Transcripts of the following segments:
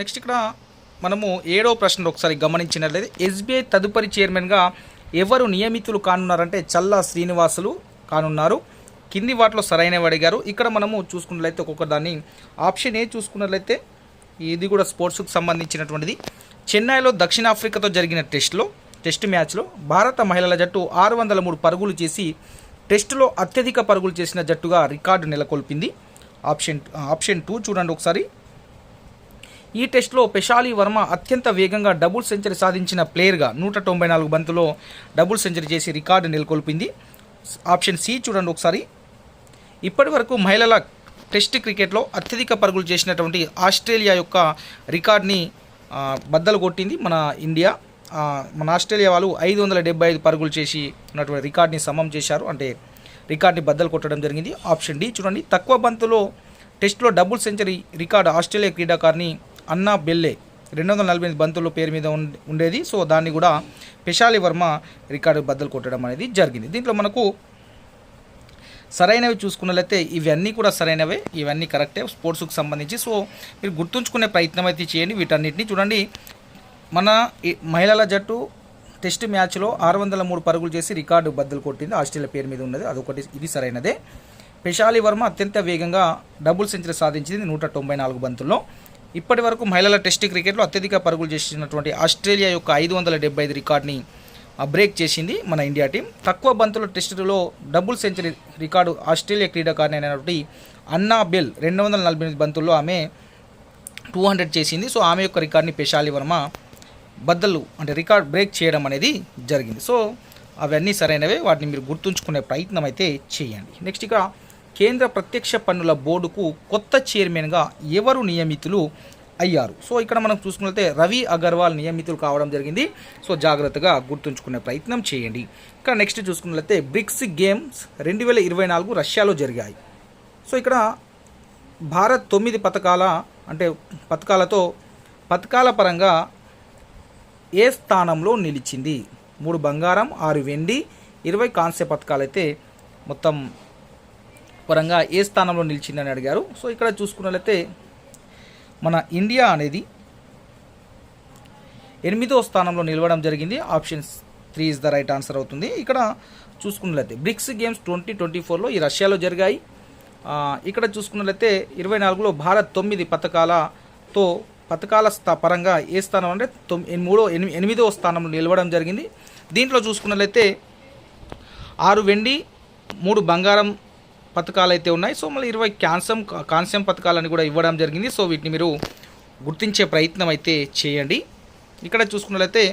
Next ఇక్కడ మనము ఏడో ప్రశ్న ఒకసారి గమనించినట్లయితే ఎస్బీఐ తదుపరి చైర్మన్గా ఎవరు నియమితులు కానున్నారంటే చల్లా శ్రీనివాసులు కానున్నారు. కింది వాటిలో సరైనవి అడిగారు ఇక్కడ మనము చూసుకున్నట్లయితే ఒక్కొక్క దాన్ని ఆప్షన్ ఏ చూసుకున్నట్లయితే ఇది కూడా స్పోర్ట్స్కు సంబంధించినటువంటిది. చెన్నైలో దక్షిణాఫ్రికాతో జరిగిన టెస్ట్లో టెస్ట్ మ్యాచ్లో భారత మహిళల జట్టు ఆరు వందల మూడు పరుగులు చేసి టెస్టులో అత్యధిక పరుగులు చేసిన జట్టుగా రికార్డు నెలకొల్పింది. ఆప్షన్ ఆప్షన్ టూ చూడండి ఒకసారి. ఈ టెస్ట్లో పెషాలి వర్మ అత్యంత వేగంగా డబుల్ సెంచరీ సాధించిన ప్లేయర్గా నూట తొంభై నాలుగు బంతులో డబుల్ సెంచరీ చేసి రికార్డు నెలకొల్పింది. ఆప్షన్ సి చూడండి ఒకసారి. ఇప్పటి వరకు మహిళల టెస్ట్ క్రికెట్లో అత్యధిక పరుగులు చేసినటువంటి ఆస్ట్రేలియా యొక్క రికార్డ్ని బద్దలు కొట్టింది మన ఇండియా. మన ఆస్ట్రేలియా వాళ్ళు ఐదు వందల డెబ్బై ఐదు పరుగులు చేసి ఉన్నటువంటి రికార్డ్ని సమం చేశారు. అంటే రికార్డ్ని బద్దలు కొట్టడం జరిగింది. ఆప్షన్ డి చూడండి. తక్కువ బంతులో టెస్ట్లో డబుల్ సెంచరీ రికార్డు ఆస్ట్రేలియా క్రీడాకారిని అన్నా బెల్లే రెండు వందల నలభై ఎనిమిది బంతుల పేరు మీద ఉండేది. సో దాన్ని కూడా పెషాలి వర్మ రికార్డు బద్దలు కొట్టడం అనేది జరిగింది. దీంట్లో మనకు సరైనవి చూసుకున్నట్లయితే ఇవన్నీ కూడా సరైనవే ఇవన్నీ కరెక్టే స్పోర్ట్స్కి సంబంధించి. సో మీరు గుర్తుంచుకునే ప్రయత్నం అయితే చేయండి వీటన్నిటిని. చూడండి మన మహిళల జట్టు టెస్ట్ మ్యాచ్లో ఆరు వందల మూడు పరుగులు చేసి రికార్డు బద్దలు కొట్టింది. ఆస్ట్రేలియా పేరు మీద ఉన్నది. అదొకటి ఇది సరైనదే. పెషాలి వర్మ అత్యంత వేగంగా డబుల్ సెంచరీ సాధించింది నూట తొంభై నాలుగు బంతుల్లో. ఇప్పటి వరకు మహిళల టెస్ట్ క్రికెట్లో అత్యధిక పరుగులు చేసినటువంటి ఆస్ట్రేలియా యొక్క ఐదు వందల డెబ్బై ఐదు రికార్డ్ని ఆ, బ్రేక్ చేసింది మన ఇండియా టీం. తక్కువ బంతుల టెస్టులో డబుల్ సెంచరీ రికార్డు ఆస్ట్రేలియా క్రీడాకారిణి అయినటువంటి అన్నా బెల్ రెండు వందల నలభై ఎనిమిది బంతుల్లో ఆమె టూ హండ్రెడ్ చేసింది. సో ఆమె యొక్క రికార్డ్ని పెషాలి వర్మ బద్దలు అంటే రికార్డ్ బ్రేక్ చేయడం అనేది జరిగింది. సో అవన్నీ సరైనవే. వాటిని మీరు గుర్తుంచుకునే ప్రయత్నం అయితే చేయండి. నెక్స్ట్ ఇక కేంద్ర ప్రత్యక్ష పన్నుల బోర్డుకు కొత్త చైర్మన్గా ఎవరు నియమితులు అయ్యారు? సో ఇక్కడ మనం చూసుకున్నట్లయితే రవి అగర్వాల్ నియమితులు కావడం జరిగింది. సో జాగ్రత్తగా గుర్తుంచుకునే ప్రయత్నం చేయండి. ఇక్కడ నెక్స్ట్ చూసుకున్నట్లయితే బ్రిక్స్ గేమ్స్ రెండు వేల ఇరవై నాలుగు రష్యాలో జరిగాయి. సో ఇక్కడ భారత్ తొమ్మిది పథకాల అంటే పథకాలతో పథకాల పరంగా ఏ స్థానంలో నిలిచింది? మూడు బంగారం ఆరు వెండి ఇరవై కాంస్య పథకాలైతే మొత్తం పరంగా ఏ స్థానంలో నిలిచిందని అడిగారు. సో ఇక్కడ చూసుకున్నట్లయితే మన ఇండియా అనేది ఎనిమిదో స్థానంలో నిలవడం జరిగింది. Option three is the right answer అవుతుంది. ఇక్కడ చూసుకున్నట్లయితే బ్రిక్స్ గేమ్స్ ట్వంటీ ట్వంటీ ఫోర్లో ఈ రష్యాలో జరిగాయి. ఇక్కడ చూసుకున్నట్లయితే ఇరవై నాలుగులో భారత్ తొమ్మిది పథకాలతో పథకాల స్థా పరంగా ఏ స్థానం అంటే తొమ్మిది మూడో ఎనిమి ఎనిమిదో స్థానంలో నిలవడం జరిగింది. దీంట్లో చూసుకున్నట్లయితే ఆరు వెండి మూడు బంగారం పథకాలు అయితే ఉన్నాయి. సో మళ్ళీ ఇరవై క్యాన్సం కాన్సం పథకాలని కూడా ఇవ్వడం జరిగింది. సో వీటిని మీరు గుర్తించే ప్రయత్నం అయితే చేయండి. ఇక్కడ చూసుకున్నట్లయితే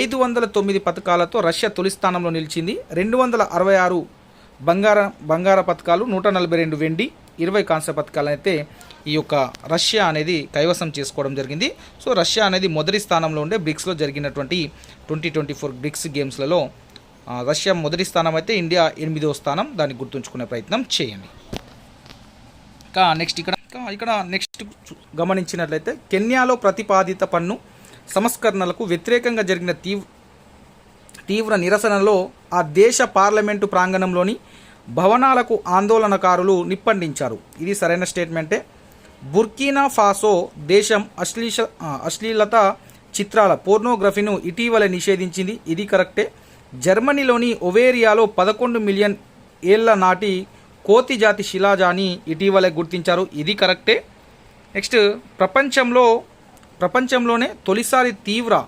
ఐదు వందల తొమ్మిది పథకాలతో రష్యా తొలి స్థానంలో నిలిచింది. రెండు వందల అరవై ఆరు బంగార బంగార పథకాలు నూట నలభై రెండు వెండి ఇరవై కాంస్య పథకాలు అయితే ఈ యొక్క రష్యా అనేది కైవసం చేసుకోవడం జరిగింది. సో రష్యా అనేది మొదటి స్థానంలో ఉండే బ్రిక్స్లో జరిగినటువంటి ట్వంటీ ట్వంటీ ఫోర్ బ్రిక్స్ గేమ్స్లలో రష్యా మొదటి స్థానం అయితే ఇండియా ఎనిమిదవ స్థానం. దాన్ని గుర్తుంచుకునే ప్రయత్నం చేయండి. ఇంకా నెక్స్ట్ ఇక్కడ ఇక్కడ నెక్స్ట్ గమనించినట్లయితే కెన్యాలో ప్రతిపాదిత పన్ను సంస్కరణలకు వ్యతిరేకంగా జరిగిన తీవ్ర తీవ్ర నిరసనలో ఆ దేశ పార్లమెంటు ప్రాంగణంలోని భవనాలకు ఆందోళనకారులు నిప్పండించారు. ఇది సరైన స్టేట్మెంటే. బుర్కీనా ఫాసో దేశం అశ్లీష అశ్లీలత చిత్రాల పోర్నోగ్రఫీను ఇటీవల నిషేధించింది. ఇది కరెక్టే. జర్మనీలోని ఒవేరియాలో పదకొండు మిలియన్ ఏళ్ళ నాటి కోతి జాతి శిలాజాని ఇటీవలే గుర్తించారు. ఇది కరెక్టే. నెక్స్ట్ ప్రపంచంలో ప్రపంచంలోనే తొలిసారి తీవ్ర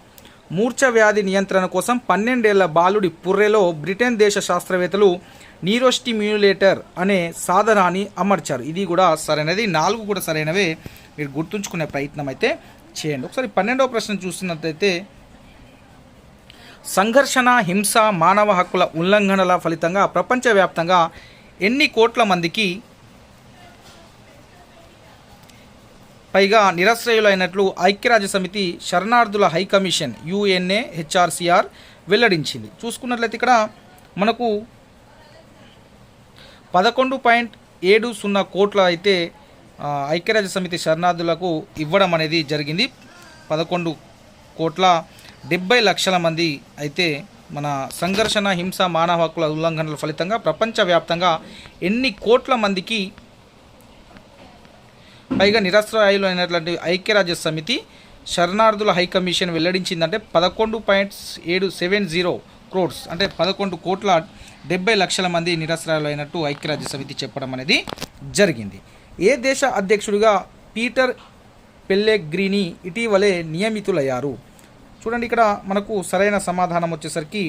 మూర్ఛ వ్యాధి నియంత్రణ కోసం పన్నెండేళ్ళ బాలుడి పుర్రెలో బ్రిటన్ దేశ శాస్త్రవేత్తలు నీరోస్టిమ్యులేటర్ అనే సాధనాన్ని అమర్చారు. ఇది కూడా సరైనది. నాలుగు కూడా సరైనవే. మీరు గుర్తుంచుకునే ప్రయత్నం అయితే చేయండి. ఒకసారి పన్నెండవ ప్రశ్న చూసినట్లయితే సంఘర్షణ హింస మానవ హక్కుల ఉల్లంఘనల ఫలితంగా ప్రపంచవ్యాప్తంగా ఎన్ని కోట్ల మందికి పైగా నిరాశ్రయులైనట్లు ఐక్యరాజ్య సమితి శరణార్థుల హై కమిషన్ యుఎన్ఏ హెచ్ఆర్సిఆర్ వెల్లడించింది. చూసుకున్నట్లయితే ఇక్కడ మనకు పదకొండు పాయింట్ ఏడు సున్నా కోట్ల అయితే ఐక్యరాజ్య సమితి శరణార్థులకు ఇవ్వడం అనేది జరిగింది. పదకొండు కోట్ల డెబ్బై లక్షల మంది అయితే మన సంఘర్షణ హింస మానవ హక్కుల ఉల్లంఘనల ఫలితంగా ప్రపంచవ్యాప్తంగా ఎన్ని కోట్ల మందికి పైగా నిరస్త్రాయులు అయినటువంటి ఐక్యరాజ్య సమితి శరణార్థుల హైకమిషన్ వెల్లడించిందంటే పదకొండు పాయింట్ ఏడు సెవెన్ జీరో క్రోడ్స్. అంటే పదకొండు కోట్ల డెబ్బై లక్షల మంది నిరాశ్రయాలు అయినట్టు ఐక్యరాజ్య సమితి చెప్పడం అనేది జరిగింది. ఏ దేశ అధ్యక్షుడిగా పీటర్ పెల్లెగ్రీని ఇటీవలే నియమితులయ్యారు? చూడండి ఇక్కడ మనకు సరైన సమాధానం వచ్చేసరికి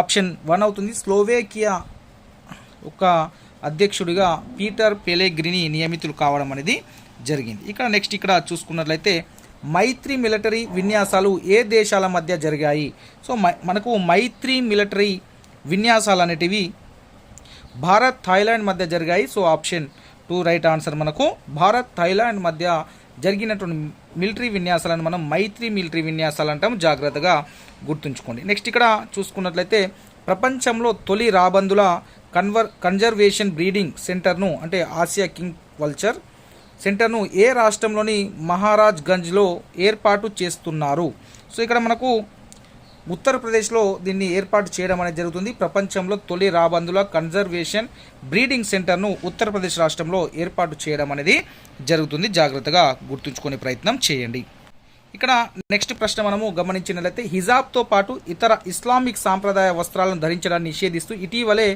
ఆప్షన్ వన్ అవుతుంది. స్లోవేకియా ఒక అధ్యక్షుడిగా పీటర్ పెలేగ్రిని నియమితులు కావడం అనేది జరిగింది. ఇక్కడ నెక్స్ట్ ఇక్కడ చూసుకున్నట్లయితే మైత్రి మిలిటరీ విన్యాసాలు ఏ దేశాల మధ్య జరిగాయి? సో మనకు మైత్రి మిలిటరీ విన్యాసాలు అనేటివి భారత్ థాయిలాండ్ మధ్య జరిగాయి. So option two right answer మనకు. భారత్ థాయిలాండ్ మధ్య జరిగినటువంటి మిలిటరీ విన్యాసాలను మనం మైత్రి మిలిటరీ విన్యాసాలు అంటాం జాగ్రత్తగా గుర్తుంచుకోండి. నెక్స్ట్ ఇక్కడ చూసుకున్నట్లయితే ప్రపంచంలో తొలి రాబందుల కన్వర్ కన్జర్వేషన్ బ్రీడింగ్ సెంటర్ను అంటే ఆసియా కింగ్ వల్చర్ సెంటర్ను ఏ రాష్ట్రంలోని మహారాజ్ గంజ్లో ఏర్పాటు చేస్తున్నారు? సో ఇక్కడ మనకు ఉత్తరప్రదేశ్లో దీన్ని ఏర్పాటు చేయడం అనేది జరుగుతుంది. ప్రపంచంలో తొలి రాబందుల కన్జర్వేషన్ బ్రీడింగ్ సెంటర్ను ఉత్తరప్రదేశ్ రాష్ట్రంలో ఏర్పాటు చేయడం అనేది జరుగుతుంది. జాగ్రత్తగా గుర్తుంచుకునే ప్రయత్నం చేయండి. ఇక్కడ నెక్స్ట్ ప్రశ్న మనము గమనించినట్లయితే హిజాబ్తో పాటు ఇతర ఇస్లామిక్ సాంప్రదాయ వస్త్రాలను ధరించడాన్ని నిషేధిస్తూ ఇటీవలే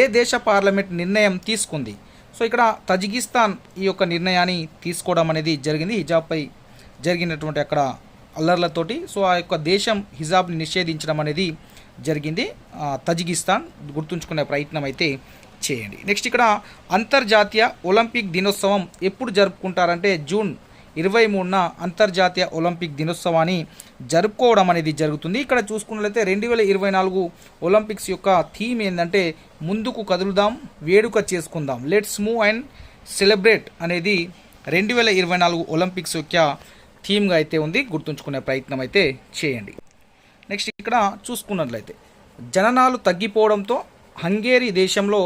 ఏ దేశ పార్లమెంట్ నిర్ణయం తీసుకుంది? సో ఇక్కడ తజికిస్తాన్ ఈ యొక్క నిర్ణయాన్ని తీసుకోవడం అనేది జరిగింది. హిజాబ్పై జరిగినటువంటి అక్కడ అల్లర్లతోటి సో ఆ యొక్క దేశం హిజాబ్ని నిషేధించడం అనేది జరిగింది. తజికిస్తాన్ గుర్తుంచుకునే ప్రయత్నం అయితే చేయండి. నెక్స్ట్ ఇక్కడ అంతర్జాతీయ ఒలింపిక్ దినోత్సవం ఎప్పుడు జరుపుకుంటారంటే జూన్ ఇరవై మూడున అంతర్జాతీయ ఒలింపిక్ దినోత్సవాన్ని జరుపుకోవడం అనేది జరుగుతుంది. ఇక్కడ చూసుకున్నట్లయితే రెండు వేల ఇరవై నాలుగు ఒలింపిక్స్ యొక్క థీమ్ ఏంటంటే ముందుకు కదులుదాం వేడుక చేసుకుందాం. లెట్స్ మూవ్ అండ్ సెలబ్రేట్ అనేది రెండు వేల ఇరవై నాలుగు ఒలింపిక్స్ యొక్క థీమ్గా అయితే ఉంది. గుర్తుంచుకునే ప్రయత్నం అయితే చేయండి. నెక్స్ట్ ఇక్కడ చూసుకున్నట్లయితే జననాలు తగ్గిపోవడంతో హంగేరీ దేశంలో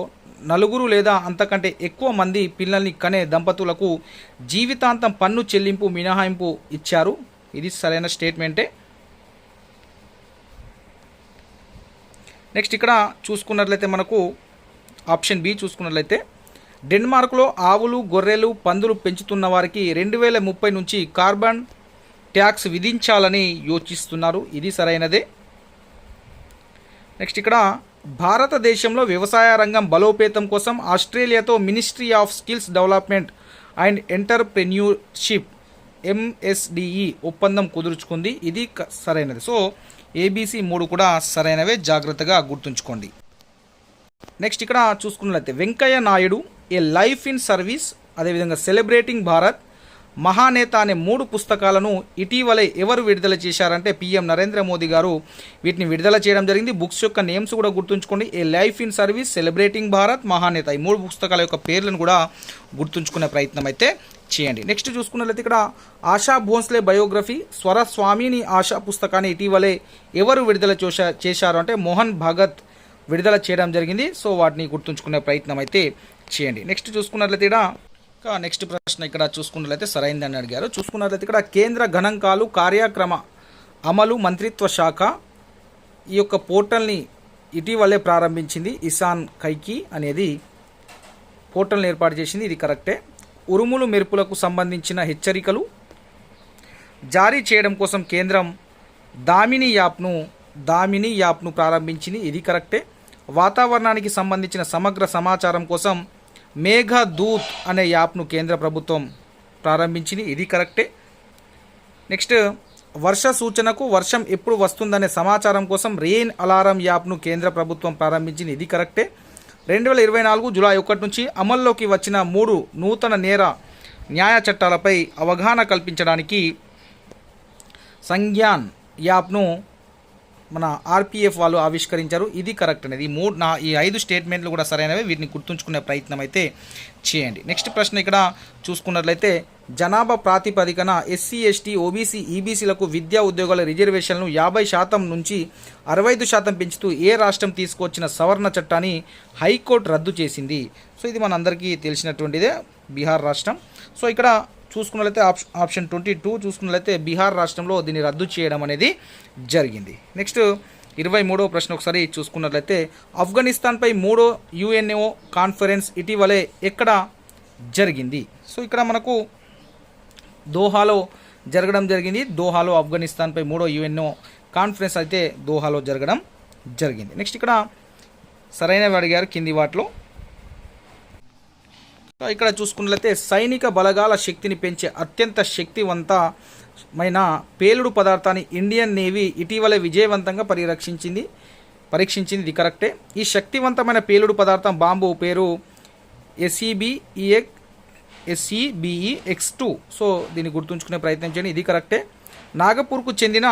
నలుగురు లేదా అంతకంటే ఎక్కువ మంది పిల్లల్ని కనే దంపతులకు జీవితాంతం పన్ను చెల్లింపు మినహాయింపు ఇచ్చారు. ఇది సరైన స్టేట్మెంటే. నెక్స్ట్ ఇక్కడ చూసుకున్నట్లయితే మనకు ఆప్షన్ బి చూసుకున్నట్లయితే డెన్మార్క్లో ఆవులు గొర్రెలు పందులు పెంచుతున్న వారికి రెండు వేల ముప్పై నుంచి కార్బన్ ట్యాక్స్ విధించాలని యోచిస్తున్నారు. ఇది సరైనదే. నెక్స్ట్ ఇక్కడ భారతదేశంలో వ్యవసాయ రంగం బలోపేతం కోసం ఆస్ట్రేలియాతో ministry of skills development and entrepreneurship MSDE ఒప్పందం కుదుర్చుకుంది. ఇది సరైనది. సో ఏబీసీ మూడు కూడా సరైనవే. జాగ్రత్తగా గుర్తుంచుకోండి. నెక్స్ట్ ఇక్కడ చూసుకున్నట్లయితే Venkaiah Naidu a life in service అదేవిధంగా సెలబ్రేటింగ్ భారత్ మహానేత అనే మూడు పుస్తకాలను ఇటీవలే ఎవరు విడుదల చేశారంటే పిఎం నరేంద్ర మోదీ గారు. వీటిని విడుదల చేయడం జరిగింది. బుక్స్ యొక్క నేమ్స్ కూడా గుర్తుంచుకోండి. A life in service celebrating Bharat Mahaneta ఈ మూడు పుస్తకాల యొక్క పేర్లను కూడా గుర్తుంచుకునే ప్రయత్నం అయితే చేయండి. నెక్స్ట్ చూసుకున్నట్లయితే ఇక్కడ ఆశా భోన్స్లే బయోగ్రఫీ స్వరస్వామిని ఆశా పుస్తకాన్ని ఇటీవలే ఎవరు విడుదల చేశా చేశారు అంటే మోహన్ భగత్ విడుదల చేయడం జరిగింది. సో వాటిని గుర్తుంచుకునే ప్రయత్నం అయితే చేయండి. నెక్స్ట్ చూసుకున్నట్లయితే ఇక్కడ ఇంకా నెక్స్ట్ ప్రశ్న ఇక్కడ చూసుకున్నట్లయితే సరైందని అడిగారు. చూసుకున్నట్లయితే ఇక్కడ కేంద్ర గణాంకాలు కార్యక్రమ అమలు మంత్రిత్వ శాఖ ఈ యొక్క పోర్టల్ని ఇటీవలే ప్రారంభించింది ఇసాన్ కైకి అనేది. పోర్టల్ని ఏర్పాటు చేసింది ఇది కరెక్టే. ఉరుములు మెరుపులకు సంబంధించిన హెచ్చరికలు. జారీ చేయడం కోసం కేంద్రం దామిని యాప్ను దామిని యాప్ను ప్రారంభించింది ఇది కరెక్టే. వాతావరణానికి సంబంధించిన సమగ్ర సమాచారం కోసం మేఘదూత్ అనే యాప్ను కేంద్ర ప్రభుత్వం ప్రారంభించింది. ఇది కరెక్టే. నెక్స్ట్ వర్ష సూచనకు వర్షం ఎప్పుడు వస్తుందనే సమాచారం కోసం రెయిన్ అలారం యాప్ను కేంద్ర ప్రభుత్వం ప్రారంభించింది. ఇది కరెక్టే. రెండు వేల ఇరవై నాలుగు జూలై ఒకటి నుంచి అమల్లోకి వచ్చిన మూడు నూతన నేర న్యాయ చట్టాలపై అవగాహన కల్పించడానికి సంజ్ఞాన్ యాప్ను మన ఆర్పిఎఫ్ వాళ్ళు ఆవిష్కరించారు. ఇది కరెక్ట్ అనేది. ఈ మూడు నా ఈ ఐదు స్టేట్మెంట్లు కూడా సరైనవి. వీటిని గుర్తుంచుకునే ప్రయత్నం అయితే చేయండి. నెక్స్ట్ ప్రశ్న ఇక్కడ చూసుకున్నట్లయితే జనాభా ప్రాతిపదికన ఎస్సీ ఎస్టీ ఓబీసీ ఈబీసీలకు విద్యా ఉద్యోగాల రిజర్వేషన్లను యాభై శాతం నుంచి అరవై ఐదు శాతం పెంచుతూ ఏ రాష్ట్రం తీసుకొచ్చిన సవరణ చట్టాన్ని హైకోర్టు రద్దు చేసింది. సో ఇది మనందరికీ తెలిసినటువంటిదే. బీహార్ రాష్ట్రం. సో ఇక్కడ చూసుకున్నట్లయితే ఆప్షన్ ఆప్షన్ ట్వంటీ టూ చూసుకున్నట్లయితే బీహార్ రాష్ట్రంలో దీన్ని రద్దు చేయడం అనేది జరిగింది. నెక్స్ట్ ఇరవై మూడవ ప్రశ్న ఒకసారి చూసుకున్నట్లయితే ఆఫ్ఘనిస్తాన్పై మూడో యుఎన్ఓ కాన్ఫరెన్స్ ఇటీవలే ఎక్కడ జరిగింది? సో ఇక్కడ మనకు దోహాలో జరగడం జరిగింది. దోహాలో ఆఫ్ఘనిస్తాన్పై మూడో యుఎన్ఓ కాన్ఫరెన్స్ అయితే దోహాలో జరగడం జరిగింది. నెక్స్ట్ ఇక్కడ సరైనవి అడిగారు కింది వాటిలో. ఇక్కడ చూసుకున్నట్లయితే సైనిక బలగాల శక్తిని పెంచే అత్యంత శక్తివంతమైన పేలుడు పదార్థాన్ని ఇండియన్ నేవీ ఇటీవల విజయవంతంగా పరిరక్షించింది పరీక్షించింది ఇది కరెక్టే. ఈ శక్తివంతమైన పేలుడు పదార్థం బాంబు పేరు ఎస్ఈబిఈఎక్ ఎస్ఈబిఈ ఎక్స్ టూ సో దీన్ని గుర్తుంచుకునే ప్రయత్నం చేయండి ఇది కరెక్టే. నాగపూర్కు చెందిన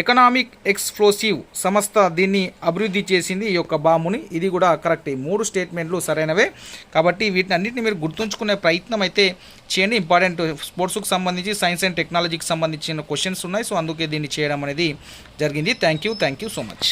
ఎకనామిక్ ఎక్స్ప్లోసివ్ సంస్థ దీన్ని అభివృద్ధి చేసింది ఈ యొక్క బాంబుని. ఇది కూడా కరెక్టే. మూడు స్టేట్మెంట్లు సరైనవే. కాబట్టి వీటిని అన్నింటిని మీరు గుర్తుంచుకునే ప్రయత్నం అయితే చేయండి. ఇంపార్టెంట్ స్పోర్ట్స్కి సంబంధించి సైన్స్ అండ్ టెక్నాలజీకి సంబంధించిన క్వశ్చన్స్ ఉన్నాయి. సో అందుకే దీన్ని చేయడం అనేది జరిగింది. Thank you. Thank you so much.